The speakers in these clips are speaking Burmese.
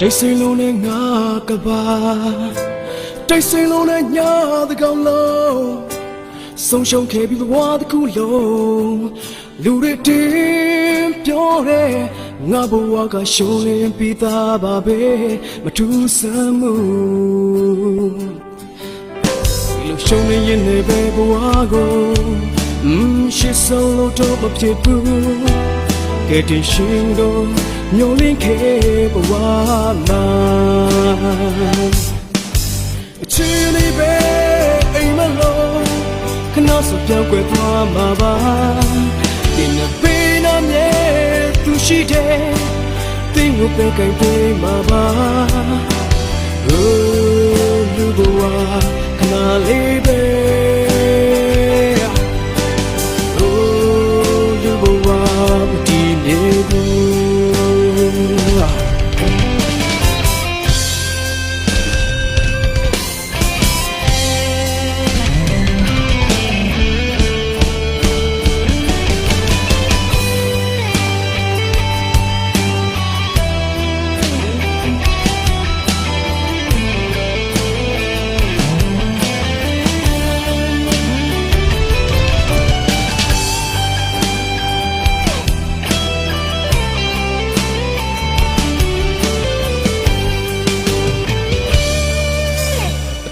တိတ်ဆိတ်လုံးနဲ့ငါကပါတိတ်ဆိတ်လုံးနဲ့ညာတကောင်လုံးဆုံးရှုံးခဲ့ပြီးဘဝတစ်ခုလုံးလူတွေတင်းပြောတယ်ငါဘဝကရှုံးလင်းပြီးသားပါပဲမထူးဆန်းမှုဒီလိုရှုံးနေရင်လည်းပဲဘဝကိုอืมရှစ်ဆုံးလို့တော့မဖြစ်ဘူး ကဲတင်ရှင်တို့ညိုလင်းခဲ့ဘဝမှာအချီလေးပဲအိမ်မလို့ခဏစပြောင်းကွယ်သွားမှာပါဒီနဘေးနာမြဲသူရှိတယ်တင်းကိုပဲကြိုင်ပေးမှာပါ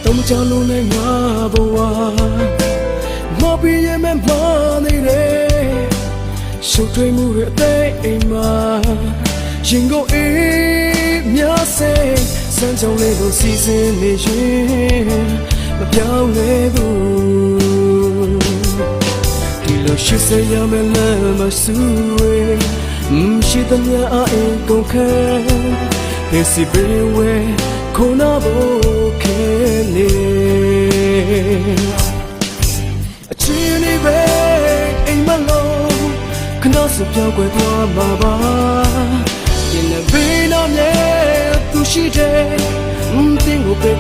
တော့မချလုံးနဲ့ငါဘဝမပြည့်ရဲ့မမနေတယ်ရှုပ်ထွေးမှုရဲ့အသေးအိမ်မှာရင်ကိုအေးမြားစေစမ်းကြုံလေးကိုစီစဉ်နေရင်မပြောင်းလဲဘူးဒီလိုရှိစေရမယ်လည်းမဆူဝေမရှိတဲ့မြအအိမ်ကုန်ခဲ This is very way ခုနဘို ခဏစပြောင်းကွယ်သွားမှာပါဒီနေ့ဘေးနာမြဲသူရှိတယ်တင်းကိုပဲ